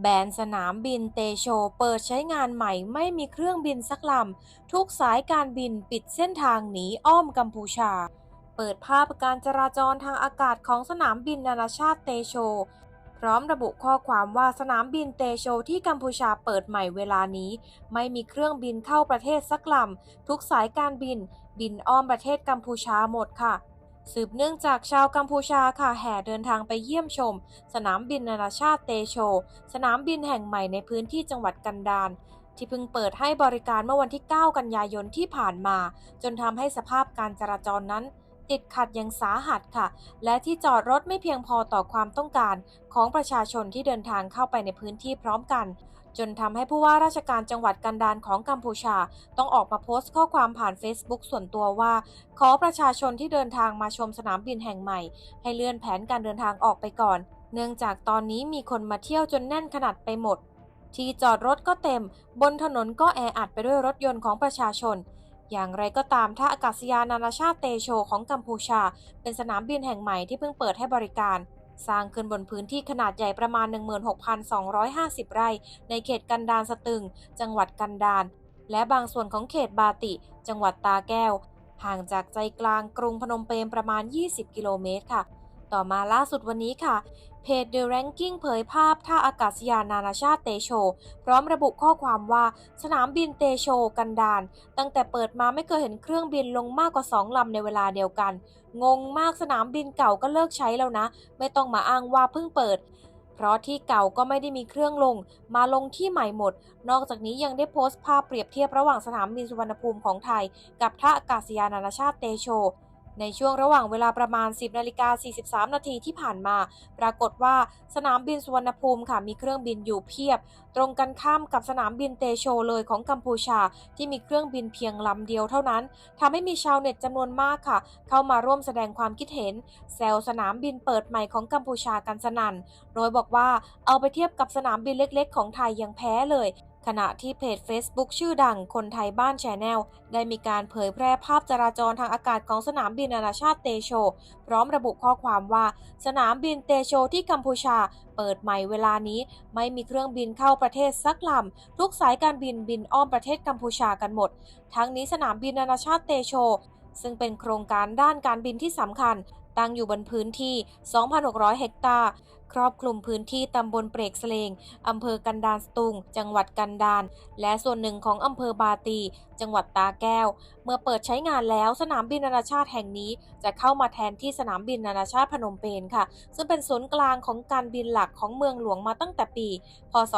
แบนสนามบินเตโชเปิดใช้งานใหม่ไม่มีเครื่องบินสักลำ ทุกสายการบินปิดเส้นทางหนีอ้อมกัมพูชา เปิดภาพการจราจรทางอากาศของสนามบินนานาชาติเตโช พร้อมระบุข้อความว่าสนามบินเตโชที่กัมพูชาเปิดใหม่เวลานี้ ไม่มีเครื่องบินเข้าประเทศสักลำ ทุกสายการบิน บินอ้อมประเทศกัมพูชาหมดค่ะ สืบเนื่องจากชาวกัมพูชาค่ะแห่เดินทางไปเยี่ยมชม สนามบินนานาชาติเตโช สนามบินแห่งใหม่ในพื้นที่จังหวัดกันดารที่เพิ่งเปิดให้บริการเมื่อวันที่ 9 กันยายนที่ผ่านมา จนทำให้สภาพการจราจรนั้น ติดขัดอย่างสาหัสค่ะ และที่จอดรถไม่เพียงพอต่อความต้องการของประชาชนที่เดินทางเข้าไปในพื้นที่พร้อมกัน จนทำให้ผู้ว่าราชการจังหวัดกันดารของกัมพูชา ต้องออกมาโพสต์ข้อความผ่าน Facebook ส่วนตัวว่า ขอประชาชนที่เดินทางมาชมสนามบินแห่งใหม่ ให้เลื่อนแผนการเดินทางออกไปก่อน เนื่องจากตอนนี้มีคนมาเที่ยวจนแน่นขนาดไปหมดที่จอดรถก็เต็ม บนถนนก็แออัดไปด้วยรถยนต์ของประชาชน อย่างไรก็ตามท่าอากาศยานนานาชาติเตโชของกัมพูชา เป็นสนามบินแห่งใหม่ที่เพิ่งเปิดให้บริการ สร้างขึ้นบนพื้นที่ขนาดใหญ่ประมาณ 16,250 ไร่ ในเขตกันดารสตึง จังหวัดกันดารและบางส่วนของเขตบาติ จังหวัดตาแก้ว ห่างจากใจกลางกรุงพนมเปญประมาณ 20 กิโลเมตรค่ะ ต่อมาล่าสุดวันนี้ค่ะ เพจ The Ranking เผยภาพท่าอากาศยานนานาชาติเตโช พร้อมระบุข้อความว่าสนามบินเตโชกันดารตั้งแต่เปิดมาไม่เคยเห็นเครื่องบินลงมากกว่า 2 ลำในเวลาเดียวกัน งงมากสนามบินเก่าก็เลิกใช้แล้วนะ ไม่ต้องมาอ้างว่าเพิ่งเปิดเพราะที่เก่าก็ไม่ได้มีเครื่องลง มาลงที่ใหม่หมด นอกจากนี้ยังได้โพสต์ภาพเปรียบเทียบระหว่างสนามบินสุวรรณภูมิของไทย กับท่าอากาศยานนานาชาติเตโช ในช่วงระหว่างเวลาประมาณ 10นาฬิกา43 นาทีที่ผ่านมา ปรากฏว่าสนามบินสุวรรณภูมิค่ะมีเครื่องบินอยู่เพียบ ตรงกันข้ามกับสนามบินเตโชเลยของกัมพูชา ที่มีเครื่องบินเพียงลำเดียวเท่านั้นทำให้มีชาวเน็ตจำนวนมากค่ะ เข้ามาร่วมแสดงความคิดเห็น แซวสนามบินเปิดใหม่ของกัมพูชากันสนัน่น โดยบอกว่าเอาไปเทียบกับสนามบินเล็ก ๆ ของไทยยังแพ้เลย ขณะที่เพจ Facebook ชื่อดังคนไทยบ้านแชนแนลได้มีการเผยแพร่ภาพจราจรทางอากาศของสนามบินนานาชาติเตโช พร้อมระบุข้อความว่า สนามบินเตโชที่กัมพูชา เปิดใหม่เวลานี้ ไม่มีเครื่องบินเข้าประเทศสักลำ ทุกสายการบินบินอ้อมประเทศกัมพูชากันหมด ทั้งนี้สนามบินนานาชาติเตโช ซึ่งเป็นโครงการด้านการบินที่สำคัญตั้งอยู่บนพื้นที่ 2,600 เฮกตาร์ ครอบคลุมพื้นที่ตำบลเปรกเสลงอำเภอกันดารสตุง จังหวัดกันดารและส่วนหนึ่งของอำเภอบาตี จังหวัดตาแก้ว เมื่อเปิดใช้งานแล้วสนามบินนานาชาติแห่งนี้ จะเข้ามาแทนที่สนามบินนานาชาติพนมเปญค่ะ ซึ่งเป็นศูนย์กลางของการบินหลักของเมืองหลวงมาตั้งแต่ปี พศ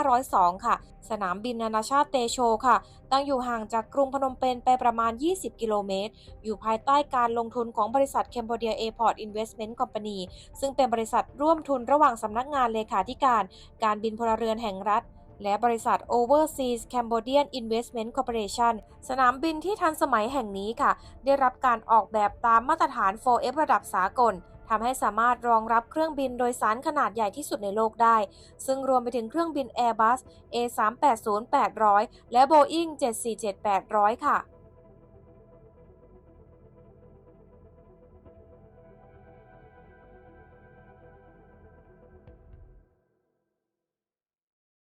2502 ค่ะ สนามบินนานาชาติเตโชค่ะ ตั้งอยู่ห่างจากกรุงพนมเปญไปประมาณ 20 กิโลเมตร อยู่ภายใต้การลงทุนของบริษัท Cambodia Airport Investment Company ซึ่งเป็นบริษัทร่วมทุนระหว่างสำนักงานเลขาธิการ การบินพลเรือนแห่งรัฐ และบริษัท Overseas Cambodian Investment Corporation สนามบินที่ทันสมัยแห่งนี้ค่ะ ได้รับการออกแบบตามมาตรฐาน 4F ระดับสากลทำให้สามารถรองรับเครื่องบินโดยสารขนาดใหญ่ที่สุดในโลกได้ ซึ่งรวมไปถึงเครื่องบิน Airbus A380-800 และ Boeing 747-800 ค่ะ